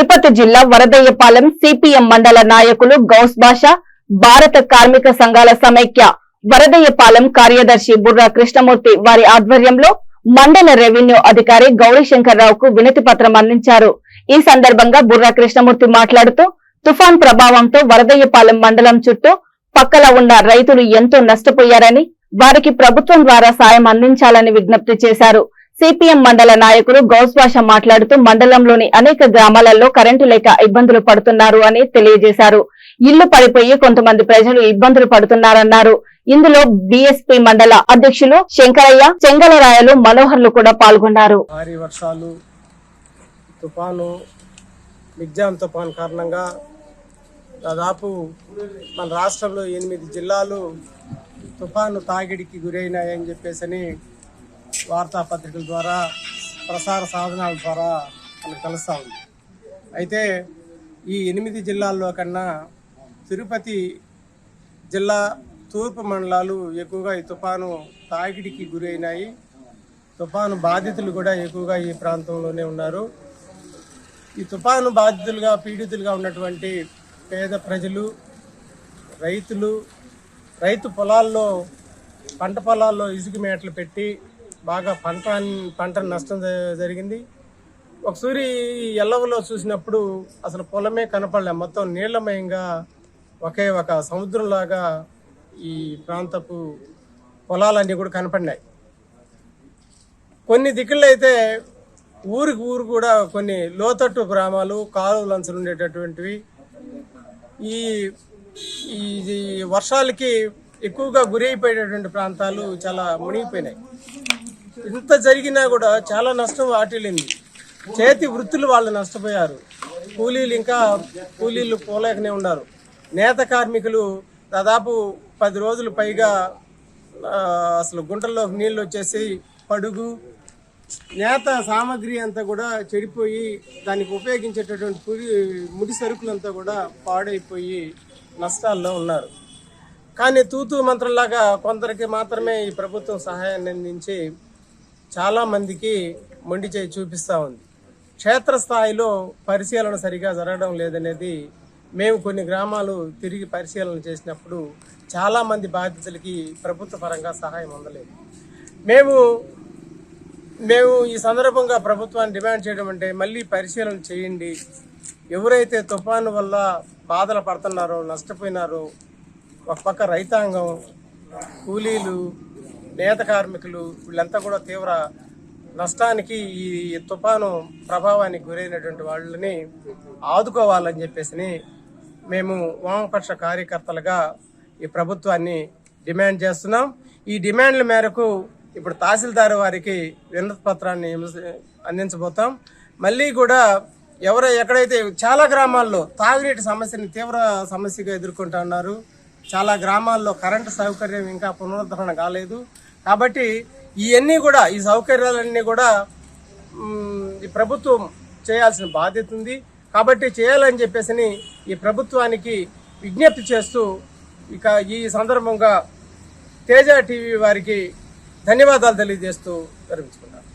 తిరుపతి జిల్లా వరదయ్యపాలెం సిపిఎం మండల నాయకులు గౌస్ బాషా భారత కార్మిక సంఘాల సమైక్య వరదయ్యపాలెం కార్యదర్శి బుర్రా కృష్ణమూర్తి వారి ఆధ్వర్యంలో మండల రెవెన్యూ అధికారి గౌరీశంకర్రావుకు వినతి పత్రం అందించారు. ఈ సందర్భంగా బుర్రా కృష్ణమూర్తి మాట్లాడుతూ తుఫాన్ ప్రభావంతో వరదయ్యపాలెం మండలం చుట్టూ పక్కల ఉన్న రైతులు ఎంతో నష్టపోయారని వారికి ప్రభుత్వం ద్వారా సాయం అందించాలని విజ్ఞప్తి చేశారు. సిపిఎం మండల నాయకులు గౌస్వాష మాట్లాడుతూ మండలంలోని అనేక గ్రామాలలో కరెంటు లేక ఇబ్బందులు పడుతున్నారు అని తెలియజేశారు. ఇల్లు పడిపోయి కొంతమంది ప్రజలు ఇబ్బందులు పడుతున్నారన్నారు. ఇందులో బీఎస్పీ మండల అధ్యక్షులు శంకరయ్య చెంగలరాయలు మనోహర్లు కూడా పాల్గొన్నారు. భారీ వర్షాలు తుఫాను మిగ్జాం తుఫాన్ కారణంగా దాదాపు మన రాష్ట్రంలో ఎనిమిది జిల్లాలు తుఫాను తాగిడికి గురైనాయని చెప్పేసి వార్తాపత్రికల ద్వారా ప్రసార సాధనాల ద్వారా మనకు తెలుస్తూ ఉంది. అయితే ఈ ఎనిమిది జిల్లాల్లో కన్నా తిరుపతి జిల్లా తూర్పు మండలాలు ఎక్కువగా ఈ తుఫాను తాగిడికి గురైనాయి. తుఫాను బాధితులు కూడా ఎక్కువగా ఈ ప్రాంతంలోనే ఉన్నారు. ఈ తుఫాను బాధితులుగా పీడితులుగా ఉన్నటువంటి పేద ప్రజలు రైతులు రైతు పొలాల్లో పంట పొలాల్లో ఇసుక మేటలు పెట్టి బాగా పంట పంట నష్టం జరిగింది. జరిగింది ఒకసారి ఎల్లవలో చూసినప్పుడు అసలు పొలమే కనపడలే. మొత్తం నీళ్ళమయంగా ఒకే ఒక సముద్రంలాగా ఈ ప్రాంతపు పొలాలన్నీ కూడా కనపడినాయి. కొన్ని దిక్కుల్లో అయితే ఊరికి ఊరు కూడా కొన్ని లోతట్టు గ్రామాలు కాలువలంచలు ఉండేటటువంటివి. ఈ ఈ ఈ వర్షాలకి ఎక్కువగా గురైపోయేటటువంటి ప్రాంతాలు చాలా మునిగిపోయినాయి. ఇంత జరిగినా కూడా చాలా నష్టం వాటిల్లింది. చేతి వృత్తులు వాళ్ళు నష్టపోయారు. కూలీలు ఇంకా కూలీలు పోలేకనే ఉన్నారు. నేత కార్మికులు దాదాపు పది రోజులు పైగా అసలు గుంటల్లో నీళ్ళు వచ్చేసి పడుగు. నేత సామాగ్రి అంతా కూడా చెడిపోయి దానికి ఉపయోగించేటటువంటి పురి ముడి సరుకులంతా కూడా పాడైపోయి నష్టాల్లో ఉన్నారు. కానీ తూతూ మంత్రంలాగా కొందరికి మాత్రమే ఈ ప్రభుత్వం సహాయాన్ని అందించి చాలామందికి మొండి చేయి చూపిస్తూ ఉంది. క్షేత్రస్థాయిలో పరిశీలన సరిగా జరగడం లేదనేది మేము కొన్ని గ్రామాలు తిరిగి పరిశీలన చేసినప్పుడు చాలామంది బాధితులకి ప్రభుత్వ పరంగా సహాయం అందలేదు. మేము మేము ఈ సందర్భంగా ప్రభుత్వాన్ని డిమాండ్ చేయడం అంటే మళ్ళీ పరిశీలన చేయండి. ఎవరైతే తుఫాను వల్ల బాధలు పడుతున్నారో నష్టపోయినారో ఒక పక్క రైతాంగం కూలీలు నేత కార్మికులు వీళ్ళంతా కూడా తీవ్ర నష్టానికి ఈ తుఫాను ప్రభావానికి గురైనటువంటి వాళ్ళని ఆదుకోవాలని చెప్పేసి మేము వామపక్ష కార్యకర్తలుగా ఈ ప్రభుత్వాన్ని డిమాండ్ చేస్తున్నాం. ఈ డిమాండ్ల మేరకు ఇప్పుడు తహసీల్దార్ వారికి వినతి పత్రాన్ని అందించబోతాం. మళ్ళీ కూడా ఎవరు ఎక్కడైతే చాలా గ్రామాల్లో తాగునీటి సమస్యని తీవ్ర సమస్యగా ఎదుర్కొంటున్నారు చాలా గ్రామాల్లో కరెంటు సౌకర్యం ఇంకా పునరుద్ధరణ కాలేదు. కాబట్టి ఇవన్నీ కూడా ఈ సౌకర్యాలన్నీ కూడా ఈ ప్రభుత్వం చేయాల్సిన బాధ్యత ఉంది. కాబట్టి చేయాలని చెప్పేసి ఈ ప్రభుత్వానికి విజ్ఞప్తి చేస్తూ ఇక ఈ సందర్భంగా తేజ టీవీ వారికి ధన్యవాదాలు తెలియజేస్తూ విరమించుకున్నాను